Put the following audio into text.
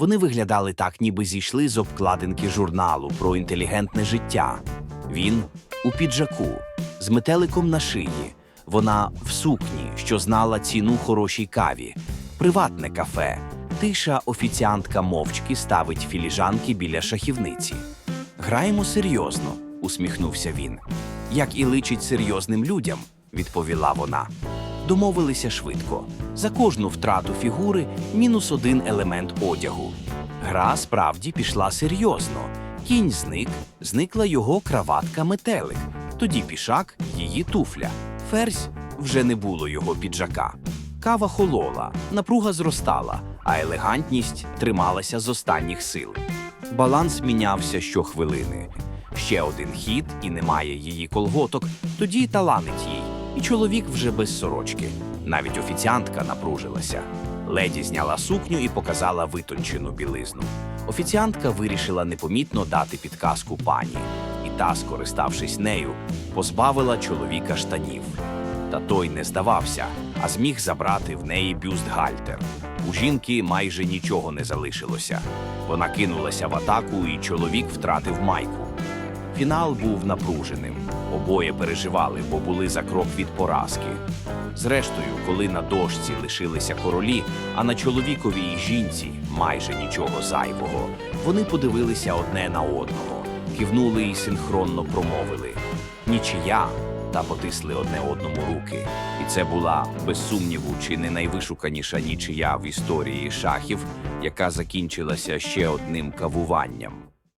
Вони виглядали так, ніби зійшли з обкладинки журналу про інтелігентне життя. Він у піджаку, з метеликом на шиї. Вона в сукні, що знала ціну хорошій каві, приватне кафе. Тиша офіціантка мовчки ставить філіжанки біля шахівниці. Граємо серйозно, усміхнувся він. Як і личить серйозним людям, відповіла вона. Домовилися швидко. За кожну втрату фігури мінус один елемент одягу. Гра справді пішла серйозно. Кінь зник, зникла його краватка метелик. Тоді пішак, її туфля. Ферзь вже не було його піджака. Кава холола, напруга зростала, а елегантність трималася з останніх сил. Баланс мінявся щохвилини. Ще один хід і немає її колготок, тоді таланить їй, і чоловік вже без сорочки. Навіть офіціантка напружилася. Леді зняла сукню і показала витончену білизну. Офіціантка вирішила непомітно дати підказку пані, і та, скориставшись нею, позбавила чоловіка штанів. Та той не здавався, а зміг забрати в неї бюстгальтер. У жінки майже нічого не залишилося. Вона кинулася в атаку, і чоловік втратив майку. Фінал був напруженим. Обоє переживали, бо були за крок від поразки. Зрештою, коли на дошці лишилися королі, а на чоловікові і жінці майже нічого зайвого, вони подивилися одне на одного, кивнули і синхронно промовили нічия та потисли одне одному руки. І це була, без сумніву, чи не найвишуканіша нічия в історії шахів, яка закінчилася ще одним кавуванням.